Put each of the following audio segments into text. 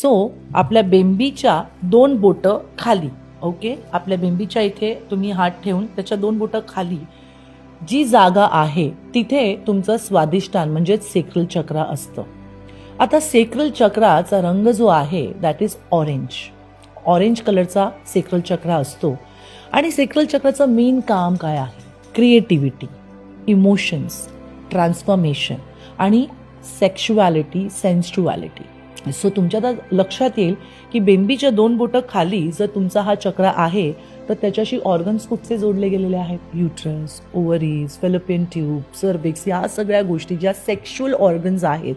So आपल्या बेंबीच्या दोन बोटं खाली ओके आपल्या बेंबीच्या इथे तुम्ही हात ठेवून त्याच्या दोन बोटं खाली. जी जागा आहे तिथे तुमचं स्वादिष्टान म्हणजेच सेक्रल चक्र असतं. आता सेक्रल चक्राचा रंग जो आहे दॅट इज ऑरेंज ऑरेंज कलरचा सेक्रल चक्र असतो. आणि सेक्रल चक्राचं मेन काम काय आहे? क्रिएटिव्हिटी इमोशन्स ट्रान्सफॉर्मेशन आणि सेक्शुॲलिटी सेन्स्टुअलिटी सो तुमच्या आता लक्षात येईल की बेंबीच्या दोन बोटं खाली जर तुमचा हा चक्र आहे तर त्याच्याशी ऑर्गन्स कुठचे जोडले गेलेले आहेत? Uterus ovaries fallopian tube cervix या सगळ्या गोष्टी ज्या सेक्शुअल ऑर्गन्स आहेत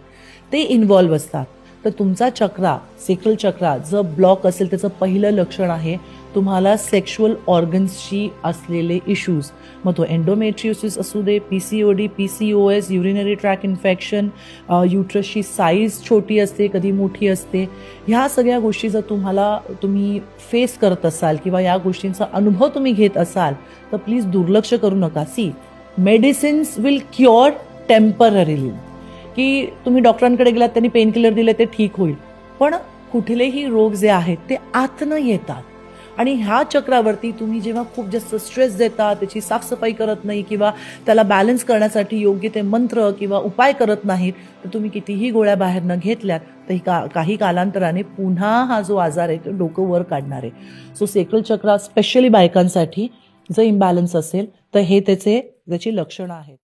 ते इन्व्हॉल्व्ह असतात. तर तुमचा चक्रा सेक्रल चक्रा जर ब्लॉक असेल त्याचं पहिलं लक्षण आहे तुम्हाला सेक्शुअल ऑर्गन्सशी असलेले इश्यूज मग तो एन्डोमेट्रियोसिस असू दे P C O D P C O S urinary tract infection युट्रसची size छोटी असते कधी मोठी असते. ह्या सगळ्या गोष्टी जर तुम्हाला तुम्ही फेस करत असाल किंवा या गोष्टींचा अनुभव तुम्ही घेत असाल तर प्लीज दुर्लक्ष करू नका. See medicines will cure temporarily की तुम्ही डॉक्टरांकडे गेलात त्यांनी पेन किलर दिले ते ठीक होईल. पण कुठलेही रोग जे आहेत ते आतनं येतात. आणि ह्या चक्रावरती तुम्ही जेव्हा खूप जास्त स्ट्रेस देता त्याची साफसफाई करत नाही किंवा त्याला बॅलन्स करण्यासाठी योग्य ते मंत्र किंवा उपाय करत नाहीत तर तुम्ही कितीही गोळ्या बाहेरनं घेतल्यात तर ही का काही कालांतराने पुन्हा हा जो आजार आहे तो डोकं वर काढणार आहे. सो सेकल चक्र स्पेशली बायकांसाठी जर इम्बॅलन्स असेल तर हे त्याचे त्याची लक्षणं आहेत.